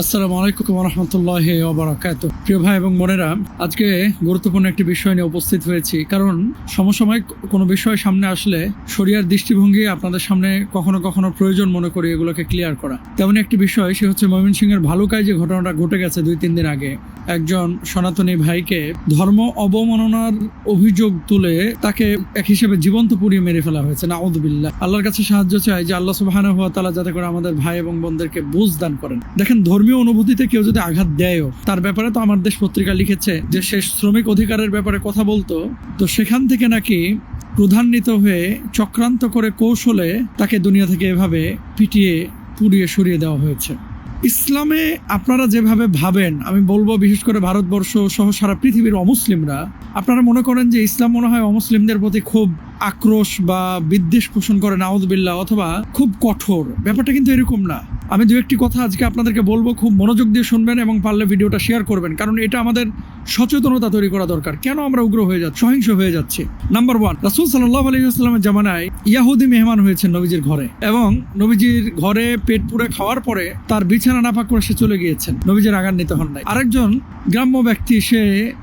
আসসালামু আলাইকুম রহমতুল্লাহ ওবরাকাত প্রিয় ভাই এবং বোনেরা, আজকে গুরুত্বপূর্ণ একটি বিষয় নিয়ে উপস্থিত হয়েছি। কারণ সমসাময়িক কোনো বিষয় সামনে আসলে শরিয়ার দৃষ্টিভঙ্গি আপনাদের সামনে কখনো কখনো প্রয়োজন মনে করি এগুলোকে ক্লিয়ার করা। তেমন একটি বিষয়, সে হচ্ছে ময়মনসিংহের ভালুকায় যে ঘটনাটা ঘটে গেছে দুই তিন দিন আগে। একজন সনাতনী ভাইকে ধর্ম অবমাননার অভিযোগ তুলে তাকে এক হিসেবে জীবন্ত পুড়িয়ে মেরে ফেলা হয়েছে নাউদুবিল্লাহ আল্লাহর কাছে সাহায্য চাই যে আল্লাহ সুবহানাহু হওয়া তালা যাতে করে আমাদের ভাই এবং বোনদেরকে বুঝ দান করেন। দেখেন, ধর্মীয় অনুভূতিতে কেউ যদি আঘাত দেয়ও, তার ব্যাপারে তো আমার দেশ পত্রিকা লিখেছে যে সে শ্রমিক অধিকারের ব্যাপারে কথা বলতো, তো সেখান থেকে নাকি প্রধান্বিত হয়ে চক্রান্ত করে কৌশলে তাকে দুনিয়া থেকে এভাবে পিটিয়ে, পুড়িয়ে সরিয়ে দেওয়া হয়েছে। ইসলামে আপনারা যেভাবে ভাবেন, আমি বলব বিশেষ করে ভারতবর্ষ সহ সারা পৃথিবীর অমুসলিমরা, আপনারা মনে করেন যে ইসলাম মনে হয় অমুসলিমদের প্রতি খুব আক্রোশ বা বিদ্বেষ পোষণ করে নাউদ্দিল্লা অথবা খুব কঠোর। ব্যাপারটা কিন্তু এরকম না। আমি দু একটি কথা আজকে আপনাদেরকে বলব, খুব মনোযোগ দিয়ে শুনবেন এবং পারলে ভিডিওটা শেয়ার করবেন, কারণ এটা আমাদের সচেতনতা তৈরি করা দরকার। কেন আমরা উগ্র হয়ে যাচ্ছি, সহিংস হয়ে যাচ্ছে? নাম্বার ওয়ান রাসুল সাল্লাহ আলহিহাস্লামের জামানায় ইয়াহুদি মেহমান হয়েছেন নবীজির ঘরে এবং নবীজির ঘরে পেট পুড়ে খাওয়ার পরে তার বিছানা নাপাক করে সে চলে গিয়েছেন। নবীজির আগান্বিত হন নাই। আরেকজন গ্রাম্য ব্যক্তি সে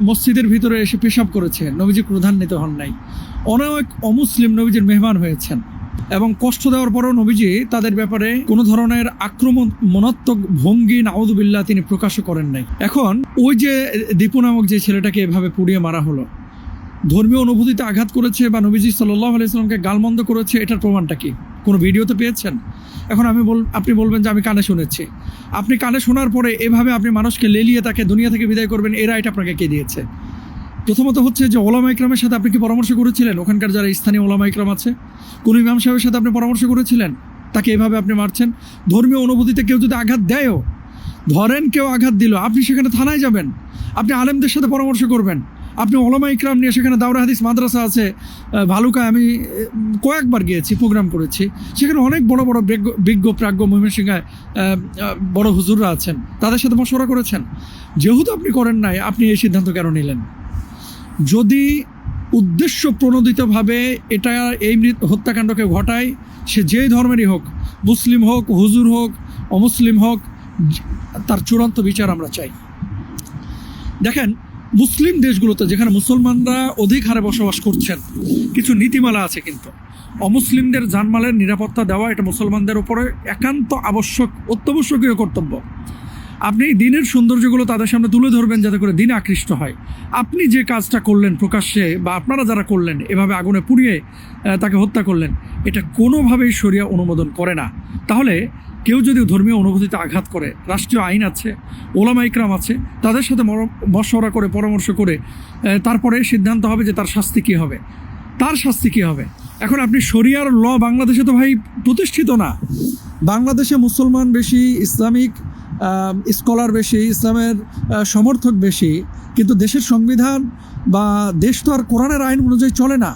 মসজিদের ভিতরে এসে পেশাব করেছে, নবীজি ক্রোধান্বিত হন নাই। অনেক অমুসলিম নবীজির মেহমান হয়েছেন। এবং কষ্ট দেওয়ার পরও নবীজি তাদের ব্যাপারে কোনো ধরনের আক্রমণ মনাত্মক ভঙ্গি নাউদুবিল্লাহ তিনি প্রকাশ করেন নাই। এখন ওই যে দীপু নামক যে ছেলেটাকে এভাবে পুড়িয়ে মারা হলো, ধর্মীয় অনুভূতিতে আঘাত করেছে বা নবীজি সাল্লাহ আলাইসলামকে গালমন্দ করেছে, এটার প্রমাণটা কি? কোনো ভিডিও তো পেয়েছেন? এখন আমি বল আপনি বলবেন যে আমি কানে শুনেছি। আপনি কানে শোনার পরে এভাবে আপনি মানুষকে লেলিয়ে তাকে দুনিয়া থেকে বিদায় করবেন, এরা এটা আপনাকে কে দিয়েছে? প্রথমত হচ্ছে যে ওলামা ইকরামের সাথে আপনি কি পরামর্শ করেছিলেন? ওখানকার যারা স্থানীয় ওলামা ইকরাম আছে কোন ইমাম সাহেবের সাথে আপনি পরামর্শ করেছিলেন? তাকে এভাবে আপনি মারছেন। ধর্মীয় অনুভূতিতে কেউ যদি আঘাত দেয়ও ধরেন কেউ আঘাত দিল আপনি সেখানে থানায় যাবেন আপনি আলেমদের সাথে পরামর্শ করবেন। আপনি ওলামা ইকরাম নিয়ে সেখানে দাউরা হাদিস মাদ্রাসা আছে ভালুকায় আমি কয়েকবার গিয়েছি প্রোগ্রাম করেছি। সেখানে অনেক বড় বড় বিজ্ঞ প্রাজ্ঞ আহ, বড় হুজুররা আছেন। তাদের সাথে মশওয়ারা করেছেন। যেহেতু আপনি করেন নাই আপনি এই সিদ্ধান্ত কেন নিলেন? যদি উদ্দেশ্য প্রণোদিতভাবে এটা এই হত্যাকাণ্ডকে ঘটায়, সে যেই ধর্মেরই হোক, মুসলিম হোক, হুজুর হোক, অমুসলিম হোক, তার চূড়ান্ত বিচার আমরা চাই। দেখেন, মুসলিম দেশগুলোতে যেখানে মুসলমানরা অধিক হারে বসবাস করছেন, কিছু নীতিমালা আছে কিন্তু। অমুসলিমদের জানমালের নিরাপত্তা দেওয়া এটা মুসলমানদের উপরে একান্ত আবশ্যক, অত্যাবশ্যকীয় কর্তব্য। আপনি দিনের সৌন্দর্যগুলো তাদের সামনে তুলে ধরবেন যাতে করে দিন আকৃষ্ট হয়। আপনি যে কাজটা করলেন প্রকাশ্যে বা আপনারা যারা করলেন, এভাবে আগুনে পুড়িয়ে তাকে হত্যা করলেন, এটা কোনোভাবেই সরিয়া অনুমোদন করে না। তাহলে কেউ যদি ধর্মীয় অনুভূতিতে আঘাত করে, রাষ্ট্রীয় আইন আছে, ওলামা ইকরাম আছে, তাদের সাথে মশওয়ারা করে, পরামর্শ করে তারপরে সিদ্ধান্ত হবে যে তার শাস্তি কী হবে। তার শাস্তি কী হবে? এখন আপনি শরিয়ার ল বাংলাদেশে তো ভাই প্রতিষ্ঠিত না। বাংলাদেশে মুসলমান বেশি ইসলামিক স্কলার বেশি, ইসলামের সমর্থক বেশি, কিন্তু দেশের সংবিধান বা দেশ তো আর কোরআনের আইন অনুযায়ী চলে না।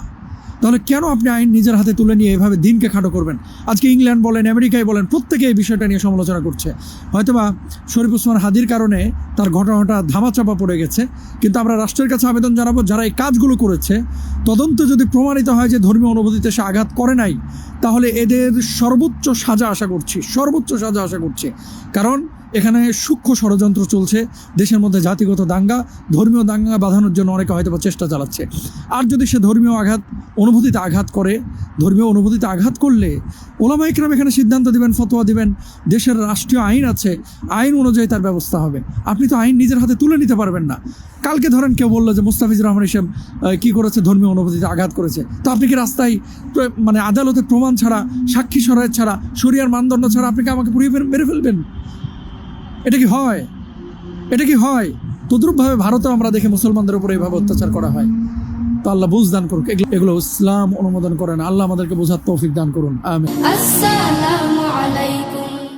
তাহলে কেন আপনি আইন নিজের হাতে তুলে নিয়ে এভাবে দিনকে খাটো করবেন? আজকে ইংল্যান্ড বলেন, আমেরিকায় বলেন, প্রত্যেকে এই বিষয়টা নিয়ে সমালোচনা করছে। হয়তোবা শরীফ ওসমান হাদির কারণে তার ঘটনাটা ধামাচাপা পড়ে গেছে, কিন্তু আমরা রাষ্ট্রের কাছে আবেদন জানাব, যারা এই কাজগুলো করেছে, তদন্ত যদি প্রমাণিত হয় যে ধর্মীয় অনুভূতিতে সে আঘাত করে নাই, তাহলে এদের সর্বোচ্চ সাজা আশা করছি, সর্বোচ্চ সাজা আশা করছি। কারণ এখানে সূক্ষ্ম ষড়যন্ত্র চলছে, দেশের মধ্যে জাতিগত দাঙ্গা, ধর্মীয় দাঙ্গা বাঁধানোর জন্য অনেকে হয়তো চেষ্টা চালাচ্ছে। আর যদি সে ধর্মীয় আঘাত, অনুভূতিতে আঘাত করে, ধর্মীয় অনুভূতিতে আঘাত করলে ওলামা ইকরাম এখানে সিদ্ধান্ত দিবেন, ফতোয়া দিবেন, দেশের রাষ্ট্রীয় আইন আছে, আইন অনুযায়ী তার ব্যবস্থা হবে। আপনি তো আইন নিজের হাতে তুলে নিতে পারবেন না। কালকে ধরেন কেউ বলল যে মুস্তাফিজুর রহমান হিসেব কী করেছে, ধর্মীয় অনুভূতিতে আঘাত করেছে। তো আপনি কি রাস্তায় মানে আদালতে প্রমাণ ছাড়া, সাক্ষী সরায় ছাড়া, শরিয়ার মানদণ্ড ছাড়া আপনি কি আমাকে পুড়িয়ে মেরে ফেলবেন? এটা কি হয়? এটা কি হয়? তদ্রুপভাবে ভারতেও আমরা দেখি মুসলমানদের উপরে এভাবে অত্যাচার করা হয়। তো আল্লাহ বুঝ দান করুক। এগুলো ইসলাম অনুমোদন করেন। আল্লাহ আমাদেরকে বোঝার তৌফিক দান করুন। আমি